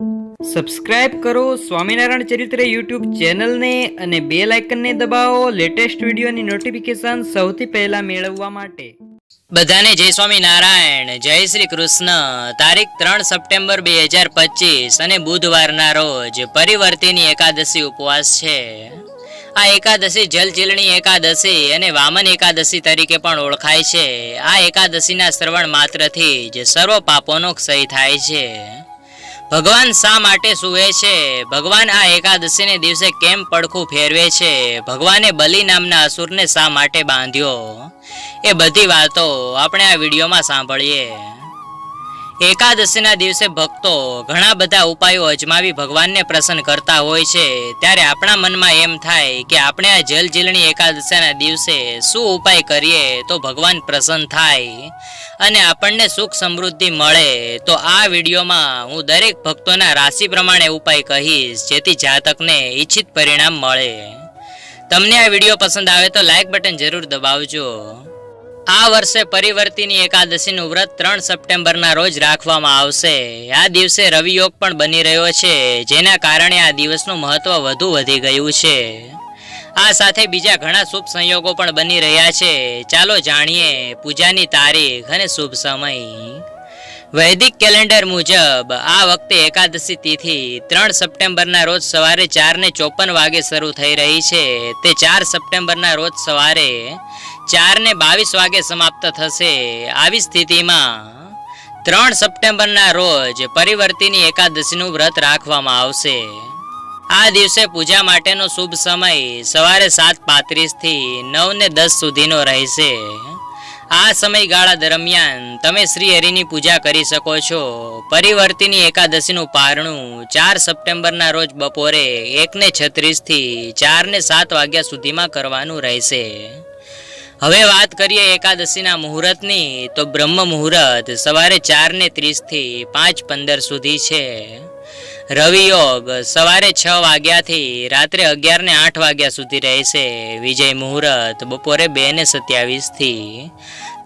Subscribe કરો સ્વામિનારાયણ ચરિત્ર YouTube ચેનલને અને બે લાઇકનને દબાવો લેટેસ્ટ વિડીયોની નોટિફિકેશન સૌથી પહેલા મેળવવા માટે. બધાને જય સ્વામિનારાયણ, જય શ્રી કૃષ્ણ. તારીખ ત્રણ સપ્ટેમ્બર બે હજાર પચીસ અને બુધવારના રોજ પરિવર્તિની એકાદશી ઉપવાસ છે. આ એકાદશી જલચીલણી એકાદશી અને વામન એકાદશી તરીકે પણ ઓળખાય છે. આ એકાદશીના શ્રવણ માત્રથી જ સર્વ પાપોનો ક્ષય થાય છે. ભગવાન શા માટે સુવે છે? ભગવાન આ એકાદશીને દિવસે કેમ પડખું ફેરવે છે? ભગવાને બલિ નામના અસુરને શા માટે બાંધ્યો? એ બધી વાતો આપણે આ વિડીયોમાં સાંભળીએ. એકાદશીના દિવસે ભક્તો ઘણા બધા ઉપાયો અજમાવી ભગવાનને પ્રસન્ન કરતા હોય છે. ત્યારે આપણા મનમાં એમ થાય કે આપણે આ જલજીલણી એકાદશીના દિવસે શું ઉપાય કરીએ તો ભગવાન પ્રસન્ન થાય અને આપણને સુખ સમૃદ્ધિ મળે. તો આ વિડીયોમાં હું દરેક ભક્તોના રાશિ પ્રમાણે ઉપાય કહીશ, જેથી જાતકને ઈચ્છિત પરિણામ મળે. તમને આ વીડિયો પસંદ આવે તો લાઇક બટન જરૂર દબાવજો. આ વર્ષે પરિવર્તિની એકાદશીનું વ્રત ત્રણ સપ્ટેમ્બરના રોજ રાખવામાં આવશે. આ દિવસે રવિયોગ પણ બની રહ્યો છે, જેના કારણે આ દિવસનું મહત્વ વધુ વધી ગયું છે. આ સાથે બીજા ઘણા શુભ સંયોગો પણ બની રહ્યા છે. ચાલો જાણીએ પૂજાની તારીખ અને શુભ સમય. વૈદિક કેલેન્ડર મુજબ, આ વખતે એકાદશી તિથિ ત્રણ સપ્ટેમ્બરના રોજ સવારે ચાર ને ચોપન વાગે શરૂ થઈ રહી છે. તે ચાર સપ્ટેમ્બરના રોજ સવારે ચાર ને બાવીસ વાગે સમાપ્ત થશે. આવી સ્થિતિમાં ત્રણ સપ્ટેમ્બરના રોજ પરિવર્તિની એકાદશીનું વ્રત રાખવામાં આવશે. આ દિવસે પૂજા માટેનો શુભ સમય સવારે સાત પાંત્રીસથી નવ ને દસ સુધીનો રહેશે. આ સમયગાળા દરમિયાન તમે શ્રી હરિની પૂજા કરી શકો છો. પરિવર્તિની એકાદશીનું પારણું ચાર સપ્ટેમ્બરના રોજ બપોરે એક ને ચારને સાત વાગ્યા સુધીમાં કરવાનું રહેશે. હવે વાત કરીએ એકાદશીના મુહૂર્તની, તો બ્રહ્મ મુહૂર્ત સવારે ચાર ને ત્રીસથી પાંચ પંદર સુધી છે. રવિ યોગ સવારે છ વાગ્યાથી રાત્રે અગિયાર ને આઠ વાગ્યા સુધી રહેશે. વિજય મુહૂર્ત બપોરે બે ને સત્યાવીસથી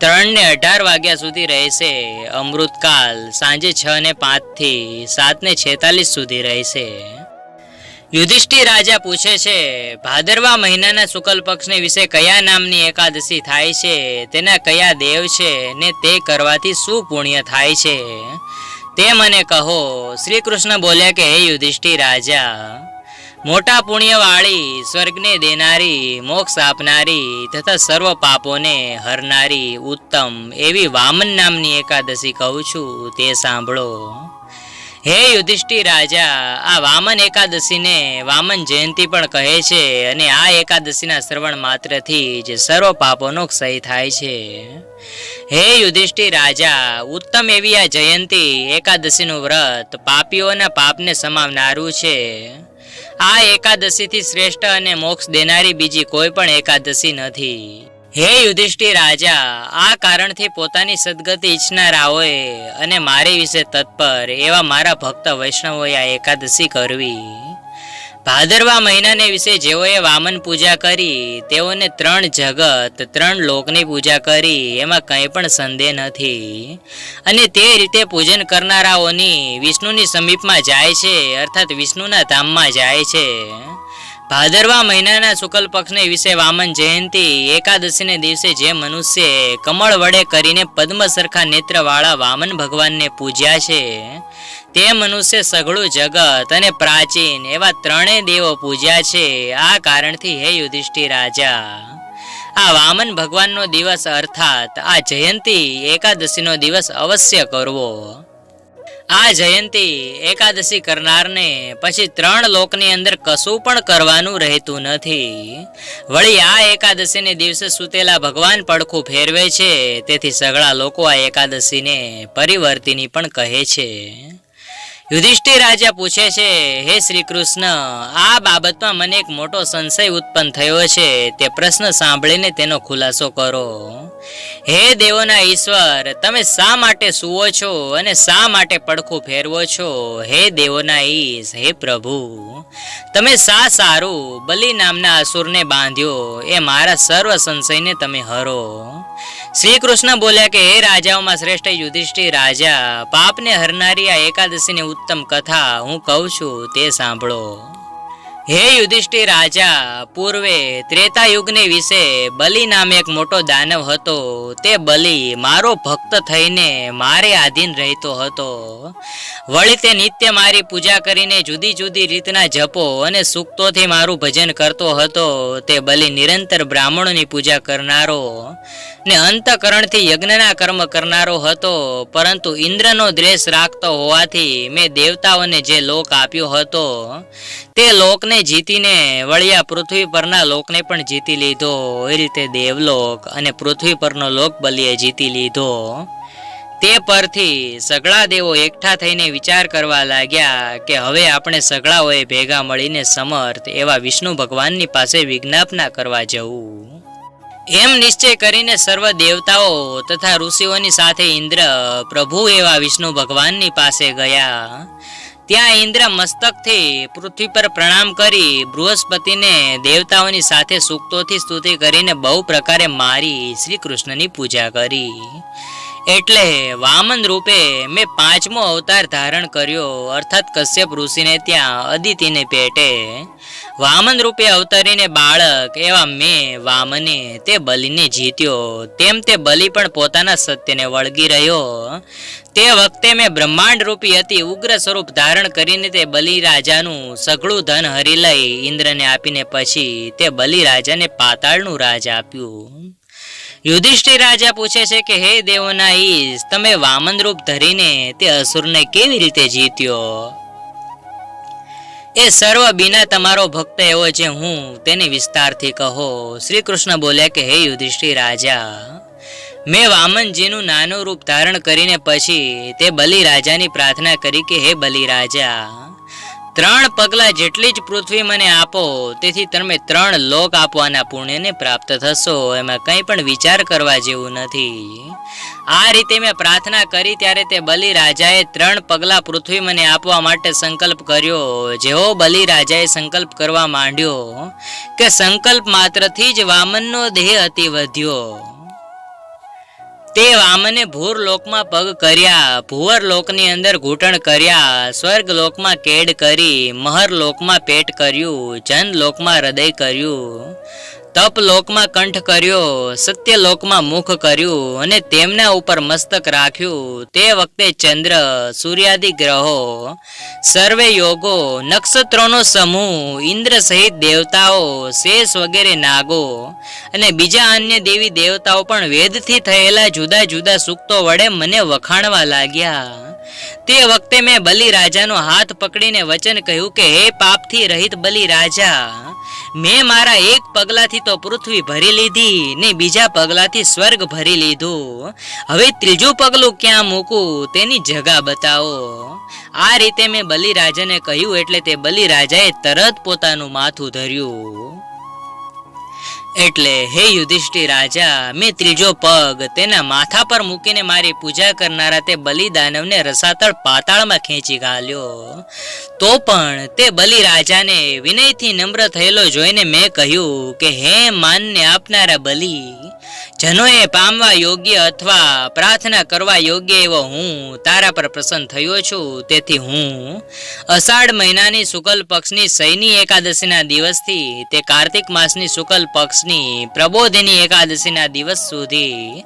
ત્રણ ને અઢાર વાગ્યા સુધી રહેશે. અમૃતકાલ સાંજે છ ને પાંચથી સાત ને છેતાલીસ સુધી રહેશે. યુધિષ્ઠિર રાજા પૂછે છે, ભાદરવા મહિનાના શુક્લ પક્ષને વિશે કયા નામની એકાદશી થાય છે? તેના કયા દેવ છે ને તે કરવાથી શું પુણ્ય થાય છે? તે મને કહો શ્રી કૃષ્ણ બોલ્યા કે, હે યુધિષ્ઠિર રાજા, મોટા પુણ્યવાળી, સ્વર્ગને દેનારી, મોક્ષ આપનારી તથા સર્વ પાપોને હરનારી ઉત્તમ એવી વામન નામની એકાદશી કહું છું, તે સાંભળો. હે યુધિષ્ઠિર રાજા, આ વામન એકાદશીને વામન જયંતી પણ કહે છે અને આ એકાદશીના શ્રવણ માત્રથી જ સર્વ પાપોનો ક્ષય થાય છે. હે યુધિષ્ઠિર રાજા, ઉત્તમ એવી આ જયંતી એકાદશીનું વ્રત પાપીઓના પાપને સમાવનારું છે. આ એકાદશીથી શ્રેષ્ઠ અને મોક્ષ દેનારી બીજી કોઈ પણ એકાદશી નથી. હે યુધિષ્ઠિર રાજા, આ કારણથી પોતાની સદગતિ ઈચ્છનારાઓએ અને મારી વિશે તત્પર એવા મારા ભક્ત વૈષ્ણવોએ આ એકાદશી કરવી. ભાદરવા મહિનાને વિશે જેઓએ વામન પૂજા કરી, તેઓને ત્રણ જગત, ત્રણ લોકની પૂજા કરી, એમાં કંઈ પણ સંદેહ નથી. અને તે રીતે પૂજન કરનારાઓની વિષ્ણુની સમીપમાં જાય છે, અર્થાત વિષ્ણુના ધામમાં જાય છે. ભાદરવા મહિનાના શુક્લ પક્ષને વિશે વામન જયંતી એકાદશીને દિવસે જે મનુષ્ય કમળ વડે કરીને પદ્મ સરખા નેત્રવાળા વામન ભગવાનને પૂજ્યા છે, તે મનુષ્ય સઘળું જગત અને પ્રાચીન એવા ત્રણેય દેવો પૂજ્યા છે. આ કારણથી હે યુધિષ્ઠિર રાજા, આ વામન ભગવાનનો દિવસ અર્થાત આ જયંતી એકાદશીનો દિવસ અવશ્ય કરવો. આ જયંતી એકાદશી કરનારને પછી ત્રણ લોકની અંદર કશું પણ કરવાનું રહેતું નથી. વળી આ એકાદશીને દિવસે સૂતેલા ભગવાન પડખું ફેરવે છે, તેથી સગળા લોકો આ એકાદશીને પરિવર્તિની પણ કહે છે. યુધિષ્ઠિર રાજા પૂછે છે, હે શ્રી કૃષ્ણ, આ બાબતમાં મને એક મોટો સંશય ઉત્પન્ન થયો છે, તે પ્રશ્ન સાંભળીને તેનો ખુલાસો કરો. હે દેવોના ઈશ્વર, તમે શા માટે સુવો છો અને શા માટે પડખું ફેરવો છો? હે દેવોના ઈશ, હે પ્રભુ, તમે શા સારું? બલિ નામના અસુરને બાંધ્યો, એ મારા સર્વ સંશયને તમે હરો. શ્રી કૃષ્ણ બોલ્યા કે, હે રાજાઓમાં શ્રેષ્ઠ યુધિષ્ઠિર રાજા, પાપને હરનારી આ એકાદશીની ઉત્તમ કથા હું કહું છું, તે સાંભળો. હે યુધિષ્ઠિર રાજા, પૂર્વે ત્રેતા યુગને વિશે બલિ નામે એક મોટો દાનવ હતો. તે બલિ મારો ભક્ત થઈને મારે આધીન રહેતો હતો. વળી તે નિત્ય મારી પૂજા કરીને જુદી જુદી રીતના જપો અને સૂક્તોથી મારું ભજન કરતો હતો. તે બલિ નિરંતર બ્રાહ્મણોની પૂજા કરનારો ને અંતકરણથી યજ્ઞના કર્મ કરનારો હતો. પરંતુ ઇન્દ્રનો દ્વેષ રાખતો હોવાથી મેં દેવતાઓને જે લોક આપ્યો હતો, તે લોકને જીતીને વળિયા પૃથ્વી પરના લોકને પણ જીતી લીધો. એ રીતે દેવલોક અને પૃથ્વી પરનો લોક બલિએ જીતી લીધો. તે પરથી સગળા દેવો એકઠા થઈને વિચાર કરવા લાગ્યા કે હવે આપણે સગળાઓએ ભેગા મળીને સમર્થ એવા વિષ્ણુ ભગવાનની પાસે વિજ્ઞાપના કરવા જવું. એમ નિશ્ચય કરીને સર્વ દેવતાઓ તથા ઋષિઓની સાથે ઇન્દ્ર, પ્રભુ એવા વિષ્ણુ ભગવાનની પાસે ગયા. ત્યાં ઇન્દ્ર મસ્તકથી પૃથ્વી પર પ્રણામ કરી બૃહસ્પતિને દેવતાઓની સાથે સૂક્તોથી સ્તુતિ કરીને બહુ પ્રકારે મારી શ્રી કૃષ્ણની પૂજા કરી. એટલે વામન રૂપે મેં પાંચમો અવતાર ધારણ કર્યો. અર્થાત કશ્યપ ઋષિને ત્યાં અદિતિને પેટે વામન રૂપે અવતરીને બાળક, એવા મેં વામને તે બલિને જીત્યો. તેમ તે બલિ પણ પોતાના સત્યને વળગી રહ્યો. તે વખતે મેં બ્રહ્માંડ રૂપી અતિ ઉગ્ર સ્વરૂપ ધારણ કરીને તે બલિ રાજાનું સઘળું ધન હરી લઈ ઇન્દ્રને આપીને પછી તે બલિ રાજાને પાતાળનું રાજ આપ્યું. યુધિષ્ઠિર રાજા પૂછે છે કે, હે દેવોના ઈશ, તમે વામન રૂપ ધરીને તે અસુરને કેવી રીતે જીત્યો? એ સર્વ બિના તમારો ભક્ત એવો છે હું તેને વિસ્તારથી કહો. શ્રી કૃષ્ણ બોલ્યા કે, હે યુધિષ્ઠિર રાજા, મેં વામનજીનું નાનું રૂપ ધારણ કરીને પછી તે બલિ રાજાની પ્રાર્થના કરી કે, હે બલિ રાજા ત્રણ પગલા જેટલી જ પૃથ્વી મને આપો, તેથી તમે ત્રણ લોક આપવાના પુણ્યને પ્રાપ્ત થશો. એમાં કંઈ પણ વિચાર કરવા જેવું નથી. આ રીતે મેં પ્રાર્થના કરી ત્યારે તે બલિ રાજાએ ત્રણ પગલા પૃથ્વી મને આપવા માટે સંકલ્પ કર્યો. જેવો બલિરાજાએ સંકલ્પ કરવા માંડ્યો કે સંકલ્પ માત્રથી જ વામનનો દેહ અતિ વધ્યો. તે વામને ભૂર લોકમાં પગ કર્યા, ભુવર લોકની અંદર ઘૂંટણ કર્યા, સ્વર્ગ લોકમાં કેડ કરી, મહર લોકમાં પેટ કર્યું, જન લોકમાં હૃદય કર્યું. તપ લોકમાં કંઠ કર્યો, સત્ય લોકમાં મુખ કર્યું અને તેમના ઉપર મસ્તક રાખ્યું. તે વખતે ચંદ્ર, સૂર્યાદિ ગ્રહો, સર્વે યોગો, નક્ષત્રોનો સમૂહ, ઇન્દ્ર સહિત દેવતાઓ, શેષ વગેરે નાગો અને બીજા અન્ય દેવી દેવતાઓ પણ વેદથી થયેલા જુદા જુદા સૂક્તો વડે મને વખાણવા લાગ્યા. તે વખતે મેં બલિ રાજાનો હાથ પકડીને વચન કહ્યું કે, હે પાપથી રહિત બલિ રાજા મેં મારા એક પગલાથી તો પૃથ્વી ભરી લીધી ને બીજા પગલાથી સ્વર્ગ ભરી લીધું. હવે ત્રીજું પગલું ક્યાં મૂકું તેની જગા બતાવો. આ રીતે મેં બલિરાજાને કહ્યું એટલે તે બલિરાજાએ તરત પોતાનું માથું ધર્યું. એટલે હે યુધિષ્ઠિર રાજા, મેં ત્રીજો પગ તેના માથા પર મૂકીને મારી પૂજા કરનારા તે બલિદાનવને રસાતળ પાતાળમાં ખેંચી ગાલ્યો. તો પણ તે બલિ રાજાને વિનયથી નમ્ર થયેલો જોઈને મેં કહ્યું કે હે માનને આપનારા બલિ જનોએ પામવા યોગ્ય અથવા પ્રાર્થના કરવા યોગ્ય એવો હું તારા પર પ્રસન્ન થયો છું. તેથી હું અષાઢ મહિનાની શુકલ પક્ષની સૈની એકાદશીના દિવસથી તે કાર્તિક માસની શુકલ પક્ષની પ્રબોધિની એકાદશીના દિવસ સુધી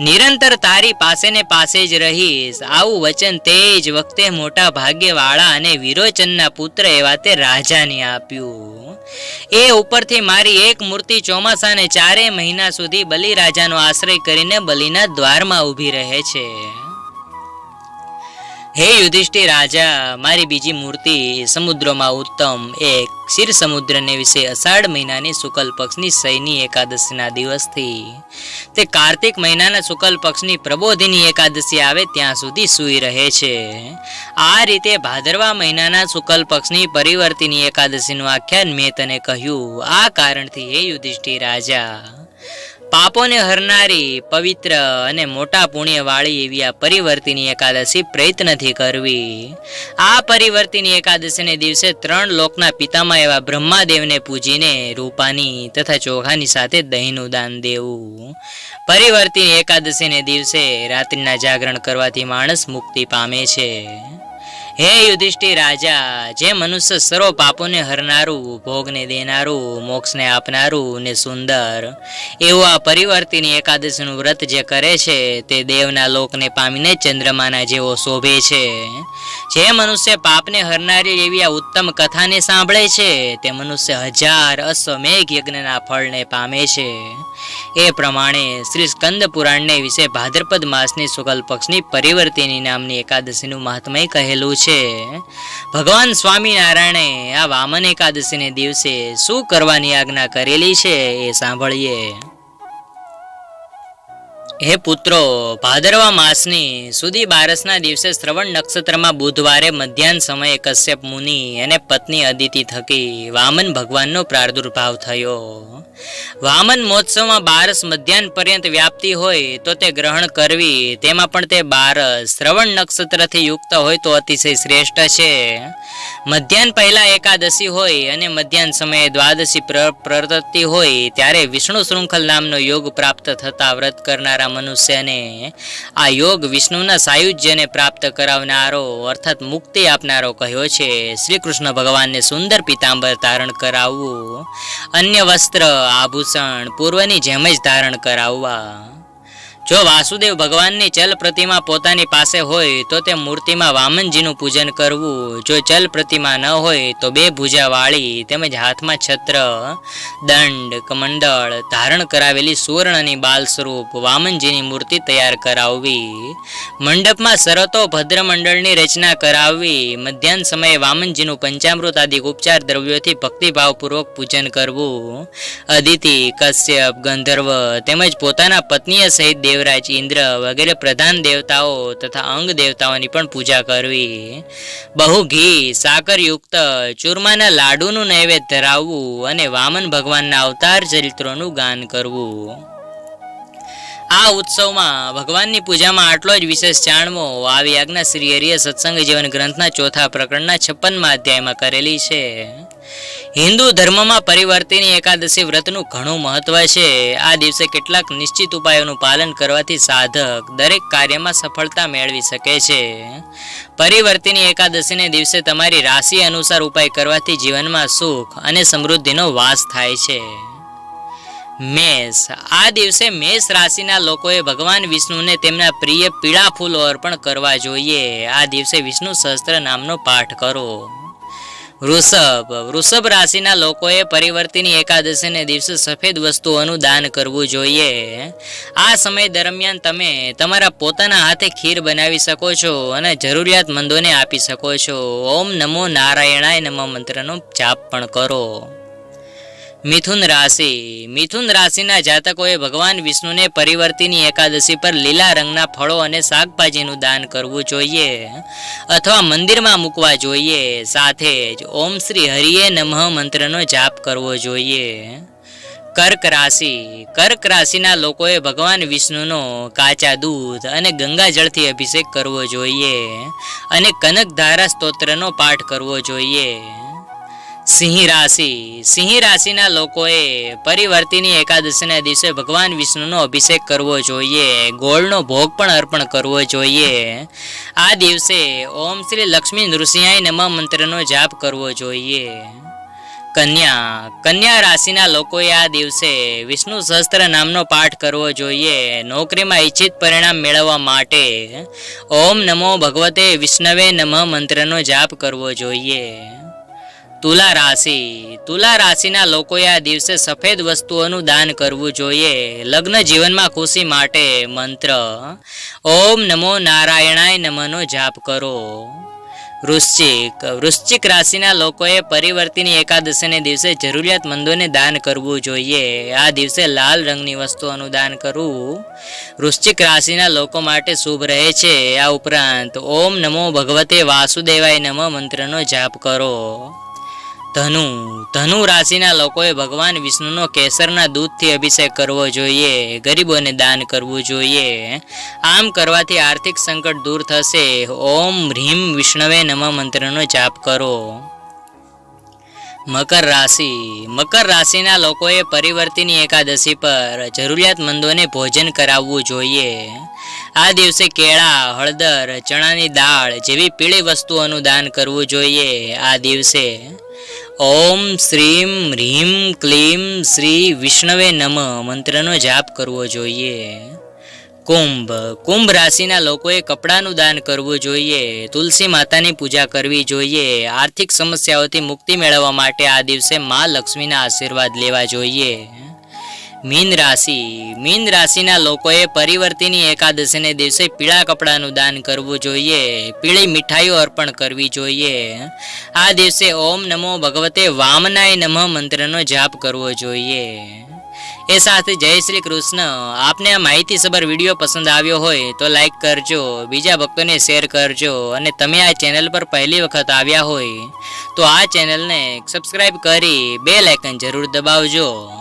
નિરંતર તારી પાસે ને પાસે જ રહીશ. આવું વચન તે જ વખતે મોટા ભાગ્યવાળા અને વિરોચનના પુત્ર એવા તે રાજાને આપ્યું. એ ઉપરથી મારી એક મૂર્તિ ચોમાસાને ચારે મહિના સુધી બલિ રાજાનો આશ્રય કરીને બલિના દ્વારમાં ઊભી રહે છે. હે યુધિષ્ઠિર રાજા, મારી બીજી મૂર્તિ સમુદ્રમાં ઉત્તમ એક ક્ષીર સમુદ્રને વિશે અષાઢ મહિનાની શુકલ પક્ષની સૈની એકાદશીના દિવસથી. તે કાર્તિક મહિનાના શુકલ પક્ષની પ્રબોધિની એકાદશી આવે ત્યાં સુધી સૂઈ રહે છે. આ રીતે ભાદરવા મહિનાના શુકલ પક્ષની પરિવર્તિની એકાદશીનું આખ્યાન મેં તને કહ્યું. આ કારણથી હે યુધિષ્ઠિર રાજા પાપોને હરનારી, પવિત્ર અને મોટા પુણ્યવાળી એવી આ પરિવર્તિની એકાદશી પ્રયત્નથી કરવી. આ પરિવર્તિની એકાદશીને દિવસે ત્રણ લોકના પિતામાં એવા બ્રહ્માદેવને પૂજીને રૂપાની તથા ચોખાની સાથે દહીંનું દાન દેવું. પરિવર્તિની એકાદશીને દિવસે રાત્રિના જાગરણ કરવાથી માણસ મુક્તિ પામે છે. હે યુધિષ્ઠિર રાજા, જે મનુષ્ય સર્વ પાપોને હરનારું, ભોગને દેનારું, મોક્ષને આપનારું ને સુંદર, એવું આ પરિવર્તિની એકાદશીનું વ્રત જે કરે છે, તે દેવના લોકને પામીને ચંદ્રમાના જેવો શોભે છે. જે મનુષ્ય પાપને હરનારી એવી આ ઉત્તમ કથાને સાંભળે છે, તે મનુષ્ય હજાર અશ્વમેઘ યજ્ઞના ફળને પામે છે. એ પ્રમાણે શ્રી સ્કંદ પુરાણને વિશે ભાદ્રપદ માસની શુકલ પક્ષની પરિવર્તિની નામની એકાદશીનું મહાત્મય કહેલું છે. ભગવાન સ્વામિનારાયણે આ વામન એકાદશીને દિવસે શું કરવાની આજ્ઞા કરેલી છે એ સાંભળીએ. હે પુત્રો, ભાદરવા માસની સુધી બારસના દિવસે શ્રવણ નક્ષત્રમાં બુધવારે મધ્યાહન સમયે કશ્યપ મુનિ અને પત્ની અદિતિ થકી વામન ભગવાનનો પ્રાદુર્ભાવ થયો. વામન મહોત્સવમાં બારસ મધ્યાહન પર્યંત વ્યાપતી હોય તો તે ગ્રહણ કરવી, તેમાં પણ તે બારસ. શ્રવણ નક્ષત્રથી યુક્ત હોય તો અતિશય શ્રેષ્ઠ છે. મધ્યાહન પહેલા એકાદશી હોય અને મધ્યાહન સમયે દ્વાદશી પ્ર- પ્રવૃત્તિ હોય, ત્યારે વિષ્ણુ શૃંખલ નામનો યોગ પ્રાપ્ત થતા વ્રત કરનારા મનુષ્યને આ યોગ વિષ્ણુના સાયુજ્યને પ્રાપ્ત કરાવનારો, અર્થાત મુક્તિ આપનારો કહ્યો છે. શ્રી કૃષ્ણ ભગવાનને સુંદર પિતાંબર ધારણ કરાવવું, અન્ય વસ્ત્ર, આભૂષણ, પૂર્વની જેમ જ ધારણ કરાવવા. જો વાસુદેવ ભગવાનની ચલ પ્રતિમા પોતાની પાસે હોય, તો તે મૂર્તિમાં વામનજીનું પૂજન કરવું. જો ચલ પ્રતિમા ન હોય, તો બે ભુજાવાળી તેમજ હાથમાં છત્ર, દંડ, કમંડળ ધારણ કરાવેલી સુવર્ણની બાલ સ્વરૂપ વામનજીની મૂર્તિ તૈયાર કરાવવી. મંડપમાં શરતો ભદ્ર મંડળની રચના કરાવવી. મધ્યાહન સમયે વામનજીનું પંચામૃત આદિ ઉપચાર દ્રવ્યોથી ભક્તિભાવપૂર્વક પૂજન કરવું. અદિતિ, કશ્યપ, ગંધર્વ તેમજ પોતાના પત્નીય સહિત દેવરાજ ઇન્દ્ર વગેરે પ્રધાન દેવતાઓ તથા અંગ દેવતાઓની પણ પૂજા કરવી. બહુ ઘી, સાકરયુક્ત, ચૂરમાના લાડુનું નૈવેદ્ય ધરાવવું અને વામન ભગવાનના અવતાર ચરિત્રોનું ગાન કરવું. આ ઉત્સવમાં ભગવાનની પૂજામાં આટલો જ વિશેષ જાણવો આવી આજ્ઞા શ્રી હરિય સત્સંગ જીવન ગ્રંથના ચોથા પ્રકરણના છપ્પનમાં અધ્યાયમાં કરેલી છે. હિન્દુ ધર્મમાં પરિવર્તિની એકાદશી વ્રતનું ઘણું મહત્વ છે. આ દિવસે કેટલાક નિશ્ચિત ઉપાયોનું પાલન કરવાથી સાધક દરેક કાર્યમાં સફળતા મેળવી શકે છે. પરિવર્તિની એકાદશીને દિવસે તમારી રાશિ અનુસાર ઉપાય કરવાથી જીવનમાં સુખ અને સમૃદ્ધિનો વાસ થાય છે. મેષ. આ દિવસે મેષ રાશિના લોકોએ ભગવાન વિષ્ણુને તેમના પ્રિય પીળા ફૂલો અર્પણ કરવા જોઈએ. આ દિવસે વિષ્ણુ સહસ્ત્ર નામનો પાઠ કરો. વૃષભ. વૃષભ રાશિના લોકોએ પરિવર્તિની એકાદશીને દિવસે સફેદ વસ્તુઓનું દાન કરવું જોઈએ. આ સમય દરમિયાન તમે તમારા પોતાના હાથે ખીર બનાવી શકો છો અને જરૂરિયાતમંદોને આપી શકો છો. ઓમ નમો નારાયણાય નમઃ મંત્રનો જાપ પણ કરો. મિથુન રાશિ. મિથુન રાશિના જાતકોએ ભગવાન વિષ્ણુને પરિવર્તિની એકાદશી પર લીલા રંગના ફળો અને શાકભાજીનું દાન કરવું જોઈએ અથવા મંદિરમાં મૂકવા જોઈએ. સાથે જ ઓમ શ્રી હરિએ નમઃ મંત્રનો જાપ કરવો જોઈએ. કર્ક રાશિ. કર્ક રાશિના લોકોએ ભગવાન વિષ્ણુનો કાચા દૂધ અને ગંગાજળથી અભિષેક કરવો જોઈએ અને કનકધારા સ્તોત્રનો પાઠ કરવો જોઈએ. સિંહ રાશિ. સિંહ રાશિના લોકોએ પરિવર્તિની એકાદશીના દિવસે ભગવાન વિષ્ણુનો અભિષેક કરવો જોઈએ. ગોળનો ભોગ પણ અર્પણ કરવો જોઈએ. આ દિવસે ઓમ શ્રી લક્ષ્મી નૃસિંહાય નમ મંત્રનો જાપ કરવો જોઈએ. કન્યા. કન્યા રાશિના લોકોએ આ દિવસે વિષ્ણુ સહસ્ત્ર નામનો પાઠ કરવો જોઈએ. નોકરીમાં ઈચ્છિત પરિણામ મેળવવા માટે ઓમ નમો ભગવતે વિષ્ણવે નમઃ મંત્રનો જાપ કરવો જોઈએ. તુલા રાશિ. તુલા રાશિના લોકોએ આ દિવસે સફેદ વસ્તુઓનું દાન કરવું જોઈએ. લગ્ન જીવનમાં ખુશી માટે મંત્ર. ઓમ નમો નારાયણાય નમનો જાપ કરો. વૃશ્ચિક. વૃશ્ચિક રાશિના લોકોએ પરિવર્તિની એકાદશીને દિવસે જરૂરિયાતમંદોને દાન કરવું જોઈએ. આ દિવસે લાલ રંગની વસ્તુઓનું દાન કરવું. વૃશ્ચિક રાશિના લોકો માટે શુભ રહે છે. આ ઉપરાંત, ઓમ નમો ભગવતે વાસુદેવાય નમઃ મંત્રનો જાપ કરો. ધનુ ધનુ રાશિના લોકોએ ભગવાન વિષ્ણુનો કેસરના દૂધથી અભિષેક કરવો જોઈએ, ગરીબોને દાન કરવું જોઈએ. આમ કરવાથી આર્થિક સંકટ દૂર થશે. ઓમ હ્રીમ વિષ્ણવે નમ મંત્રનો જાપ કરો. મકર રાશિ, મકર રાશિના લોકોએ પરિવર્તિની એકાદશી પર જરૂરિયાતમંદોને ભોજન કરાવવું જોઈએ. આ દિવસે કેળા, હળદર, ચણાની દાળ જેવી પીળી વસ્તુઓનું દાન કરવું જોઈએ. આ દિવસે ઓમ શ્રીમ હ્રીમ ક્લીમ શ્રી વિષ્ણવે નમ. મંત્રનો જાપ કરવો જોઈએ. કુંભ. કુંભ રાશિના લોકોએ કપડાનું દાન કરવું જોઈએ. તુલસી માતાની પૂજા કરવી જોઈએ. આર્થિક સમસ્યાઓથી મુક્તિ મેળવવા માટે આ દિવસે મા લક્ષ્મીના આશીર્વાદ લેવા જોઈએ. મીન રાશિ. મીન રાશિના લોકોએ પરિવર્તિની એકાદશીને દિવસે પીળા કપડાનું દાન કરવું જોઈએ. પીળી મીઠાઈઓ અર્પણ કરવી જોઈએ. આ દિવસે ઓમ નમો ભગવતે વામનાય નમઃ મંત્રનો જાપ કરવો જોઈએ. એ સાથે જય શ્રી કૃષ્ણ. આપને આ માહિતીસભર વીડિયો પસંદ આવ્યો હોય તો લાઈક કરજો, બીજા ભક્તોને શેર કરજો અને તમે આ ચેનલ પર પહેલી વખત આવ્યા હોય તો આ ચેનલને સબસ્ક્રાઈબ કરી બે લાઇકન જરૂર દબાવજો.